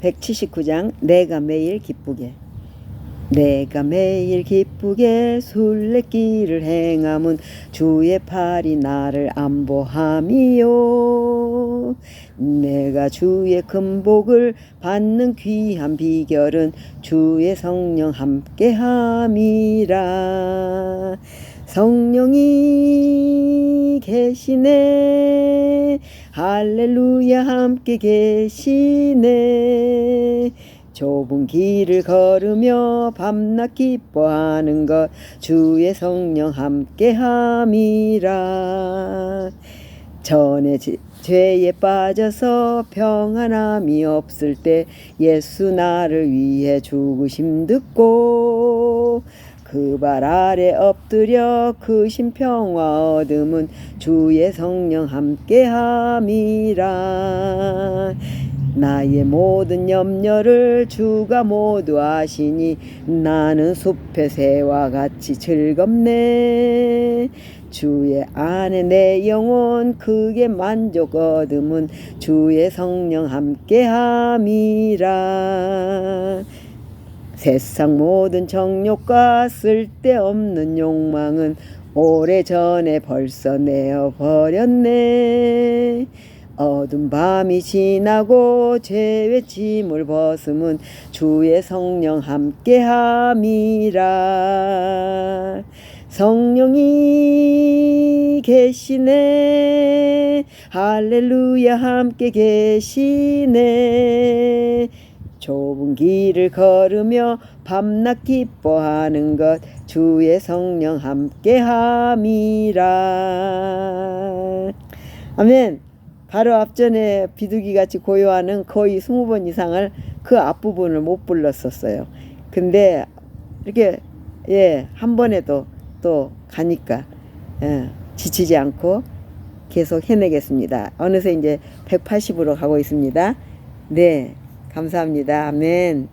179장 내가 매일 기쁘게 내가 매일 기쁘게 순례길을 행함은 주의 팔이 나를 안보함이요. 내가 주의 금복을 받는 귀한 비결은 주의 성령 함께함이라. 성령이 계시네. 할렐루야 함께 계시네 좁은 길을 걸으며 밤낮 기뻐하는 것 주의 성령 함께 함이라. 전에 지- 죄에 빠져서 평안함이 없을 때 예수 나를 위해 죽으심 듣고 그 발 아래 엎드려 크신 평화 얻음은 주의 성령 함께 함이라 나의 모든 염려를 주가 모두 아시니 나는 숲의 새와 같이 즐겁네. 주의 안에 내 영혼 크게 만족 얻음은 주의 성령 함께 함이라. 세상 모든 정욕과 쓸데없는 욕망은 오래전에 벌써 내어버렸네 어두운 밤이 지나고 죄의 짐을 벗음은 주의 성령 함께함이라. 성령이 계시네. 할렐루야 함께 계시네. 좁은 길을 걸으며 밤낮 기뻐하는 것 주의 성령 함께함이라. 아멘 바로 앞전에 비둘기 같이 고요하는 거의 20번 이상을 그 앞부분을 못 불렀었어요 근데 이렇게 예 한 번에도 또 가니까 예, 지치지 않고 계속 해내겠습니다 어느새 이제 180으로 가고 있습니다 네 감사합니다. 아멘.